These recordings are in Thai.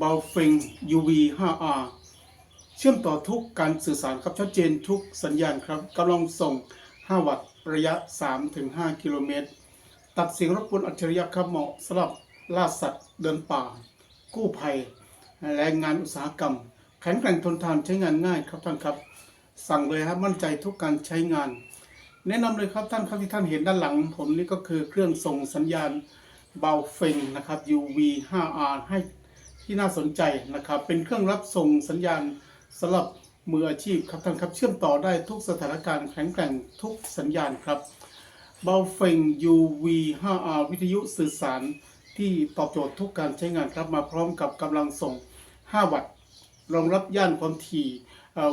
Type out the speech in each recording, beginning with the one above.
b a l f i n UV 5R เชื่อมต่อทุกการสื่อสารครับชัดเจนทุกสัญญาณครับกำลังส่ง 5 วัตต์ระยะ 3-5 กิโลเมตร ตัดเสียงรบกวนอัจฉริยะครับเหมาะสำหรับล่าสัตว์เดินป่า กู้ภัย แรงงานอุตสาหกรรม แข็งแกร่งทนทานใช้งานง่ายครับท่านครับ สั่งเลยครับมั่นใจทุกการใช้งาน แนะนำเลยครับท่านครับที่ท่านเห็นด้านหลัง ผมนี่ก็คือเครื่องส่งสัญญาณเบาเฟงนะครับ UV 5R ให้ ที่น่าสนใจนะครับ เป็นเครื่องรับส่งสัญญาณสำหรับมืออาชีพครับท่านครับเชื่อมต่อได้ทุกสถานการณ์แข็งแกร่งทุกสัญญาณครับเบาเฟง UV 5R วิทยุสื่อสารที่ตอบโจทย์ทุกการใช้งานครับมาพร้อมกับกำลังส่ง 5 วัตต์รองรับย่านความถี่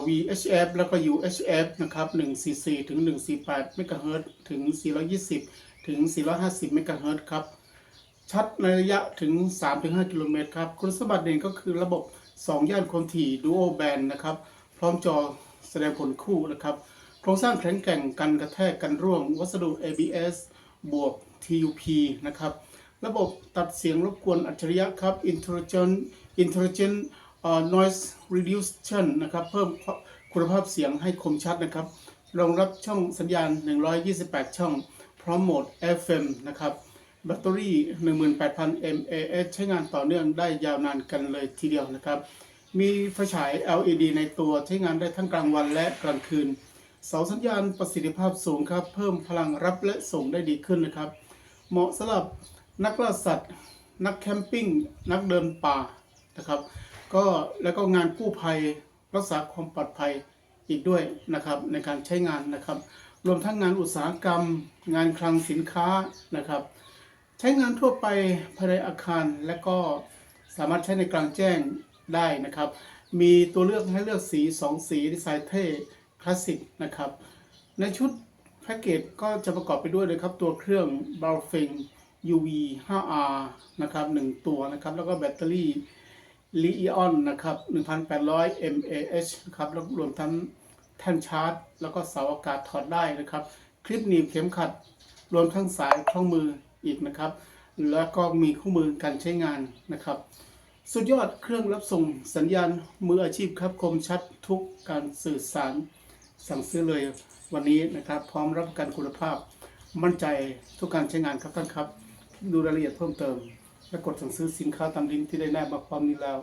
VHF แล้วก็ UHF นะครับ144 ถึง 148 เมกะเฮิรตซ์ถึง 420 ถึง 450 เมกะเฮิรตซ์ครับ ชัดในระยะถึง 3-5 กิโลเมตรครับ คุณสมบัติเด่นก็คือระบบ 2 ย่านความถี่ Dual Band นะครับ พร้อมจอแสดงผลคู่นะครับ โครงสร้างแข็งแกร่งกันกระแทกกันร่วง วัสดุ ABS บวก TUP นะครับ ระบบตัดเสียงรบกวนอัจฉริยะครับ Intelligent Intelligent Noise Reduction นะครับ เพิ่มคุณภาพเสียงให้คมชัดนะครับรองรับช่องสัญญาณ 128 ช่อง พร้อมโหมด FM นะครับ แบตเตอรี่ 18,000 mAh ใช้งานต่อเนื่องได้ยาวนานกันเลยทีเดียวนะครับ มีไฟฉาย LED ในตัวใช้งานได้ทั้งกลางวันและกลางคืน เสาสัญญาณประสิทธิภาพสูงครับ เพิ่มพลังรับและส่งได้ดีขึ้นนะครับ เหมาะสำหรับนักล่าสัตว์ นักแคมปิ้ง นักเดินป่านะครับ ก็แล้วก็งานกู้ภัยรักษาความปลอดภัยอีกด้วยนะครับในการใช้งานนะครับ รวมทั้งงานอุตสาหกรรม งานคลังสินค้านะครับ ใช้งานทั่วไปภายในอาคารและก็สามารถใช้ในกลางแจ้งได้นะครับ มีตัวเลือกให้เลือกสี 2 สีดีไซน์เท่คลาสสิกนะครับ ในชุดแพ็กเกจก็จะประกอบไปด้วยเลยครับ ตัวเครื่อง b a l f i n UV 5R นะครับ1ตัวนะครับ แล้วก็แบตเตอรี่ลิออนนะครับ 1,800 mAh นะครับแล้วรวมทั้งแท่นชาร์จ แล้วก็เสาอากาศถอดได้นะครับ คลิปหนีบเข็มขัด รวมทั้งสายคล้องมือ อีกนะครับ แล้วก็มีคู่มือการใช้งานนะครับ สุดยอดเครื่องรับส่งสัญญาณมืออาชีพครับคมชัดทุกการสื่อสารสั่งซื้อเลยวันนี้นะครับ พร้อมรับประกันคุณภาพ มั่นใจทุกการใช้งานครับท่านครับ ดูรายละเอียดเพิ่มเติม และกดสั่งซื้อสินค้าตามลิงก์ที่ได้แนบมาพร้อมนี้แล้ว